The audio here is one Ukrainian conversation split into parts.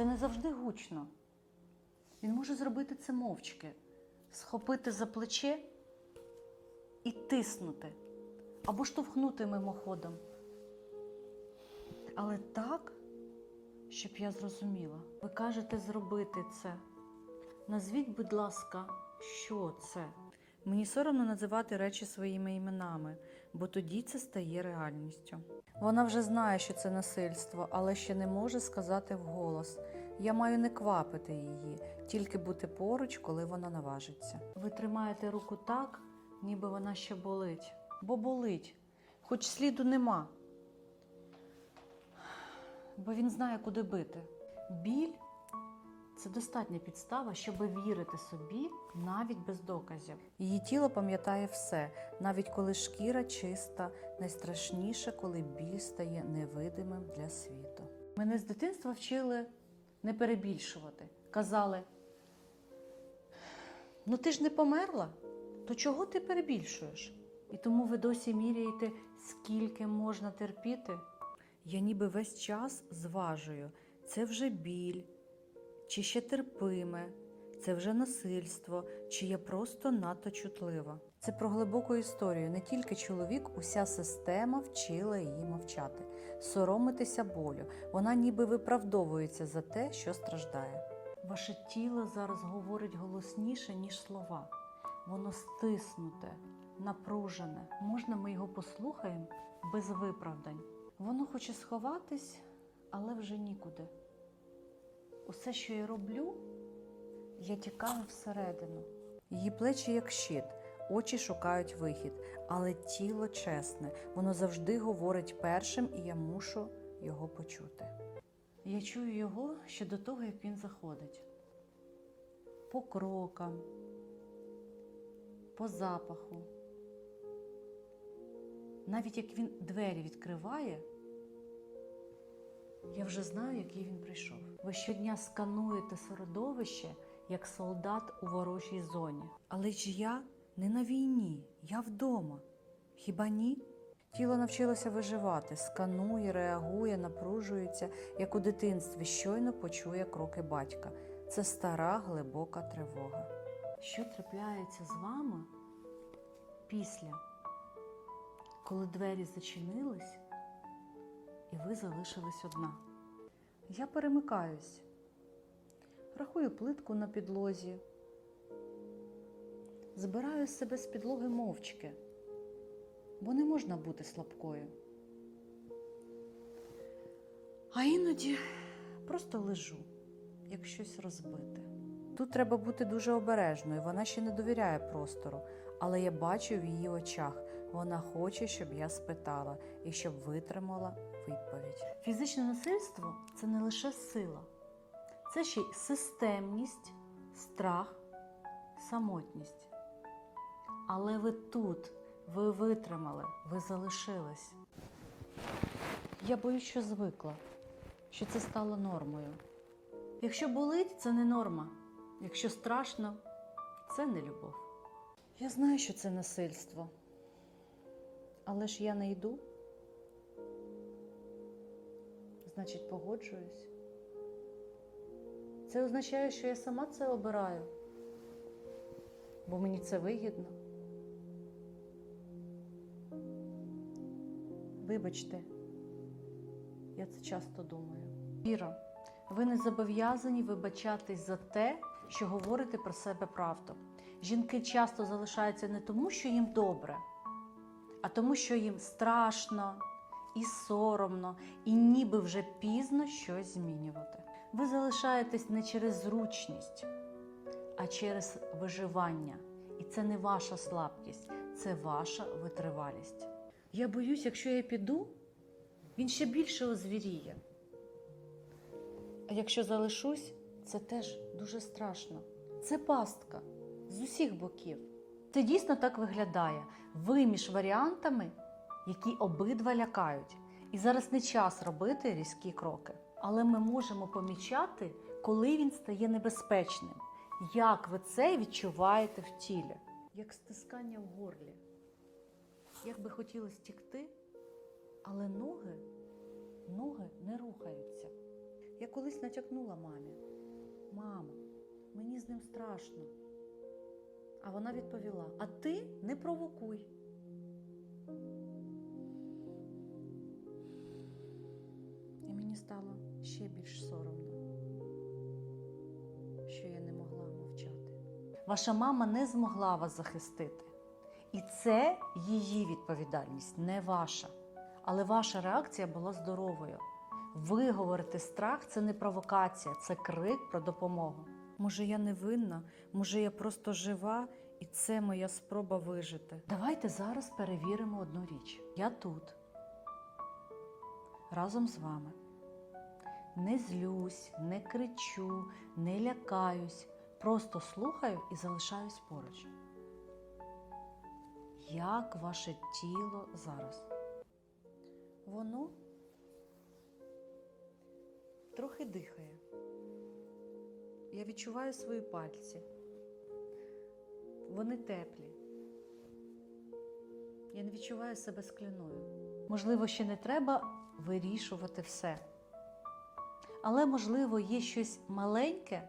Це не завжди гучно. Він може зробити це мовчки, схопити за плече і тиснути або штовхнути мимоходом. Але так, щоб я зрозуміла, ви кажете зробити це. Назвіть, будь ласка, що це? Мені соромно називати речі своїми іменами, бо тоді це стає реальністю. Вона вже знає, що це насильство, але ще не може сказати вголос. Я маю не квапити її, тільки бути поруч, коли вона наважиться. Ви тримаєте руку так, ніби вона ще болить. Бо болить, хоч сліду нема. Бо він знає, куди бити. Біль це достатня підстава, щоб вірити собі навіть без доказів. Її тіло пам'ятає все, навіть коли шкіра чиста, найстрашніше, коли біль стає невидимим для світу. Мене з дитинства вчили не перебільшувати. Казали: ну ти ж не померла, то чого ти перебільшуєш? І тому ви досі міряєте, скільки можна терпіти. Я ніби весь час зважую, це вже біль, чи ще терпиме, це вже насильство, чи я просто надто чутлива. Це про глибоку історію. Не тільки чоловік, уся система вчила її мовчати, соромитися болю. Вона ніби виправдовується за те, що страждає. Ваше тіло зараз говорить голосніше, ніж слова. Воно стиснуте, напружене. Можна ми його послухаємо без виправдань. Воно хоче сховатись, але вже нікуди. Усе, що я роблю, я тікаю всередину. Її плечі як щит, очі шукають вихід, але тіло чесне, воно завжди говорить першим, і я мушу його почути. Я чую його ще до того, як він заходить. По крокам, по запаху. Навіть як він двері відкриває, я вже знаю, який він прийшов. Ви щодня скануєте середовище як солдат у ворожій зоні. Але ж я не на війні, я вдома. Хіба ні? Тіло навчилося виживати, сканує, реагує, напружується, як у дитинстві, щойно почує кроки батька. Це стара глибока тривога. Що трапляється з вами після, коли двері зачинились і ви залишились одна? Я перемикаюсь, рахую плитку на підлозі, збираю себе з підлоги мовчки, бо не можна бути слабкою. А іноді просто лежу, як щось розбите. Тут треба бути дуже обережною. Вона ще не довіряє простору, але я бачу в її очах. Вона хоче, щоб я спитала і щоб витримала відповідь. Фізичне насильство це не лише сила, це ще й системність, страх, самотність. Але ви тут, ви витримали, ви залишились. Я боюсь, що звикла, що це стало нормою. Якщо болить, це не норма. Якщо страшно, це не любов. Я знаю, що це насильство. Але ж я не йду. Значить, погоджуюсь. Це означає, що я сама це обираю, бо мені це вигідно. Вибачте, я це часто думаю. Віра, ви не зобов'язані вибачатись за те, що говорите про себе правду. Жінки часто залишаються не тому, що їм добре, а тому, що їм страшно і соромно, і ніби вже пізно щось змінювати. Ви залишаєтесь не через зручність, а через виживання. І це не ваша слабкість, це ваша витривалість. Я боюсь, якщо я піду, він ще більше озвіріє. А якщо залишусь, це теж дуже страшно. Це пастка з усіх боків. Це дійсно так виглядає. Ви між варіантами, які обидва лякають. І зараз не час робити різкі кроки. Але ми можемо помічати, коли він стає небезпечним. Як ви це відчуваєте в тілі? Як стискання в горлі. Як би хотілося тікти, але ноги, ноги не рухаються. Я колись натякнула мамі: Мамо, мені з ним страшно. А вона відповіла: А ти не провокуй. І мені стало ще більш соромно, що я не могла мовчати. Ваша мама не змогла вас захистити. І це її відповідальність, не ваша. Але ваша реакція була здоровою. Виговорити страх це не провокація, це крик про допомогу. Може, я не винна, може, я просто жива, і це моя спроба вижити. Давайте зараз перевіримо одну річ. Я тут, разом з вами. Не злюсь, не кричу, не лякаюсь, просто слухаю і залишаюсь поруч. Як ваше тіло зараз? Воно трохи дихає. Я відчуваю свої пальці. Вони теплі. Я не відчуваю себе скляною. Можливо, ще не треба вирішувати все. Але, можливо, є щось маленьке,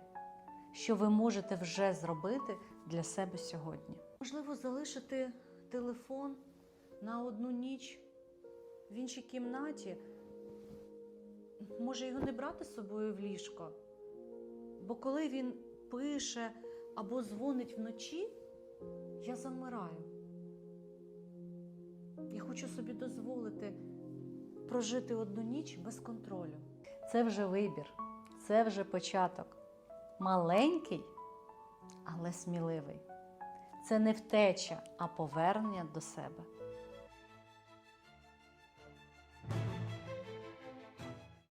що ви можете вже зробити для себе сьогодні. Можливо, залишити телефон на одну ніч в іншій кімнаті. Може, його не брати з собою в ліжко. Бо коли він пише або дзвонить вночі, я замираю. Я хочу собі дозволити прожити одну ніч без контролю. Це вже вибір, це вже початок. Маленький, але сміливий. Це не втеча, а повернення до себе.